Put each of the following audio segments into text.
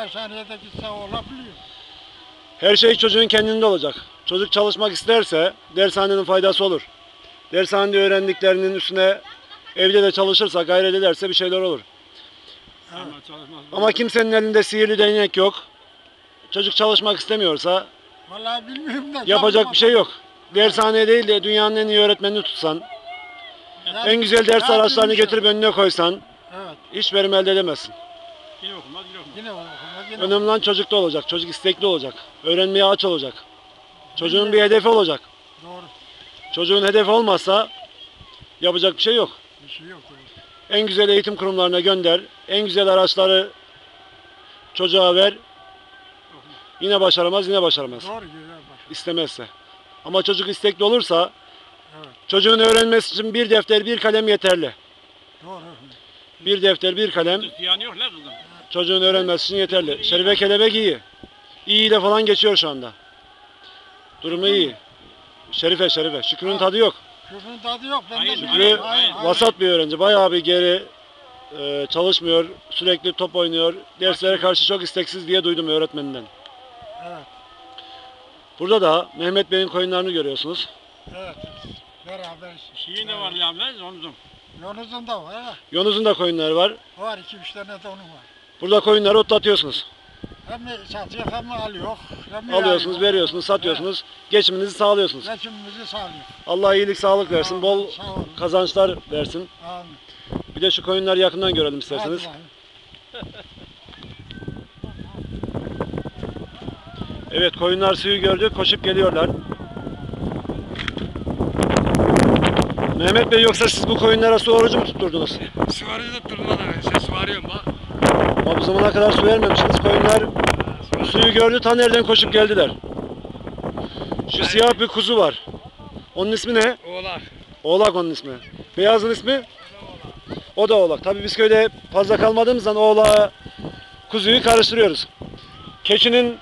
Dershaneye gitse olabiliyor. Her şey çocuğun kendinde olacak. Çocuk çalışmak isterse dershanenin faydası olur. Dershanede öğrendiklerinin üstüne evde de çalışırsa, gayret ederse bir şeyler olur. Evet. Ama çalışmaz. Ama kimsenin elinde sihirli değnek yok. Çocuk çalışmak istemiyorsa Vallahi bilmiyorum da. yapacak bir şey yok. Dershaneye değil de dünyanın en iyi öğretmenini tutsan, en güzel ders araçlarını getirip önüne koysan Evet. hiç verim elde edemezsin. Yine okumaz, yine okumaz. Yine okumaz yine. Önemli olan çocukta olacak. Çocuk istekli olacak. Öğrenmeye aç olacak. Çocuğun bir hedefi olacak. Doğru. Çocuğun hedefi olmazsa yapacak bir şey yok. Bir şey yok. En güzel eğitim kurumlarına gönder. En güzel araçları çocuğa ver. Yine başaramaz, yine başaramaz. Doğru güzel bak. İstemezse. Ama çocuk istekli olursa Evet. çocuğun öğrenmesi için bir defter, bir kalem yeterli. Doğru. Bir defter, bir kalem Ziyan yok la kızım. çocuğun öğrenmesi yeterli. Şerife kelebek iyi. İyi ile falan geçiyor şu anda. Durumu iyi. Şerife, Şerife. Şükrü'nün tadı yok. Şükrü'nün tadı yok. Ben de Hayır, Şükrü biliyorum. Hayır, hayır. vasat bir öğrenci. Bayağı bir geri e, çalışmıyor. Sürekli top oynuyor. Derslere karşı çok isteksiz diye duydum öğretmeninden. Evet. Burada da Mehmet Bey'in koyunlarını görüyorsunuz. Evet. Beraber. Şeyin de var lamlar, omzum. Yonuz'un da var. ha. Yonuz'un da koyunları var. Var iki üç tane de onun var. Burada koyunları otlatıyorsunuz. Hem satıyor hem alıyor. Hem Alıyorsunuz, yayıyor. veriyorsunuz, satıyorsunuz. Geçiminizi sağlıyorsunuz. Geçimimizi sağlıyor. Allah iyilik, sağlık versin. Bol kazançlar versin. Amin. Bir de şu koyunları yakından görelim isterseniz. Evet koyunlar suyu gördü. Koşup geliyorlar. Mehmet Bey yoksa siz bu koyunlara su orucu mu tutturdunuz? Süvari tutturdum bana. Ses varıyorum bak. Ama bu zamana kadar su vermemişsiniz. Koyunlar suyu gördü ta nereden koşup geldiler. Şu siyah bir kuzu var. Onun ismi ne? Oğlak. Oğlak onun ismi. Beyazın ismi? O da oğlak. Tabii biz köyde fazla kalmadığımızdan oğlağı kuzuyu karıştırıyoruz. Keçinin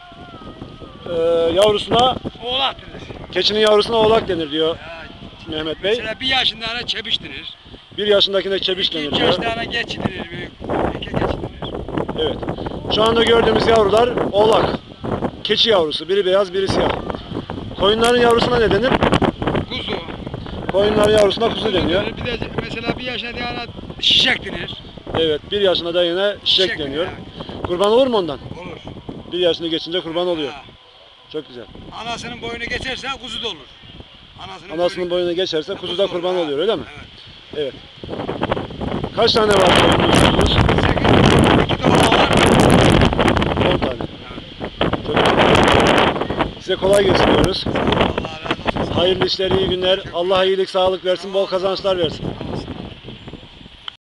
e, yavrusuna Oğlak denir. keçinin yavrusuna oğlak denir diyor Ya, Mehmet Bey. Mesela bir yaşında ana çebiş denir. Bir yaşındakine çebiş denir iki diyor. yaşında ana geç denir. Geç. Evet. Şu anda gördüğümüz yavrular oğlak. Keçi yavrusu. Biri beyaz, biri siyah. Koyunların yavrusuna ne denir? Kuzu. Koyunların yavrusuna kuzu deniyor. denir. Bir de mesela bir yaşında ana şişek denir. Evet. Bir yaşına da yine şişek Şişek deniyor. denir, Kurban olur mu ondan? Olur. Bir yaşını geçince kurban oluyor. Ha. Çok güzel. Anasının boyunu geçerse kuzu da olur. Anasının, Anasının boyunu geçerse kuzu da olur, kurban oluyor öyle mi? Evet. Kaç tane var koyununuz? Sekiz, iki tane var. 10 tane. Çok güzel. Size kolay gelsin diyoruz. Hayırlı işler, iyi günler. Allah iyilik, sağlık versin, bol kazançlar versin.